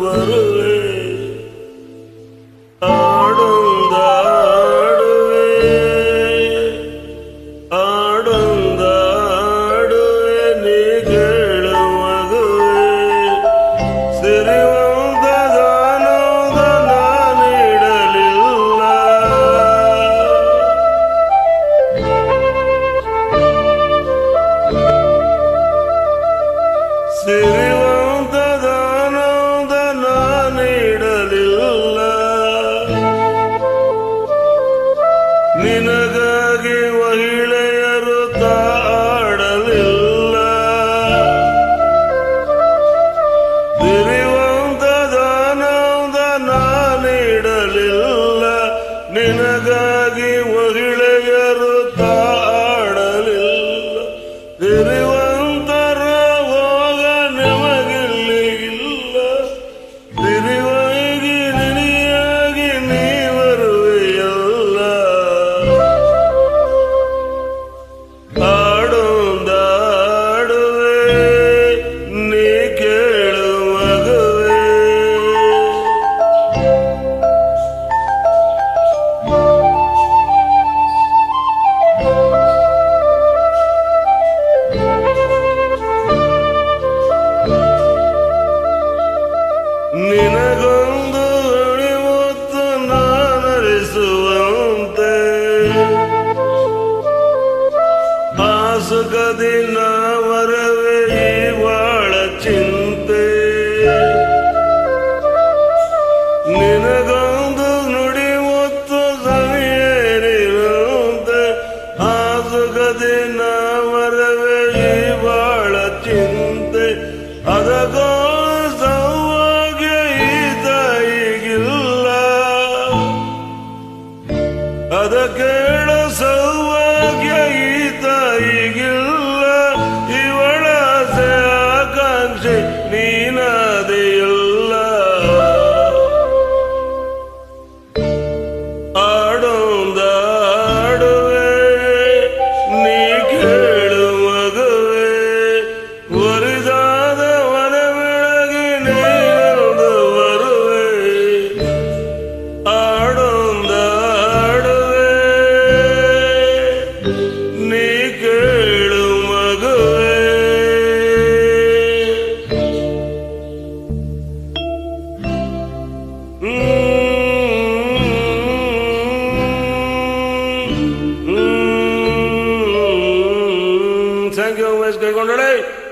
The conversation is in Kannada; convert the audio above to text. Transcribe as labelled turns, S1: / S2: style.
S1: வருவே. ஆடந்தாடுவே ஆடந்தாடுவே நீகளும் மகுவே சிறுவந்த தானந்த நானிடலில்ல சிறுவ ನಿನಗಾಗಿ ಮಹಿಳೆಯರು ತಾಡಲಿಲ್ಲ. ದಿರಿವಂತ ದಾನದ ನಾನಿಡಲಿಲ್ಲ. ನಿನಗಾಗಿ ನಿನಗೊಂದು ಅಣಿಮುತ್ತು ನಾನರಿಸುವಂತೆ ಆಸುಕದಿ ವರವೇ ಈ ಬಾಳ ಚಿಂತೆ. ನಿನಗೊಂದು ನುಡಿ ಮುತ್ತು ಸವಿಯೇರಿರುವಂತೆ ಆಸುಕದಿ ವರವೇ ಈ ಬಾಳ ಚಿಂತೆ. ಅದಕ್ಕೋ ಅದ ಕೇಳ ಸೌಭಾಗ್ಯ ಈತ ಈಗಿಲ್ಲ. ಇವಳ ಆಕಾಂಕ್ಷೆ ನೀ 大家准备。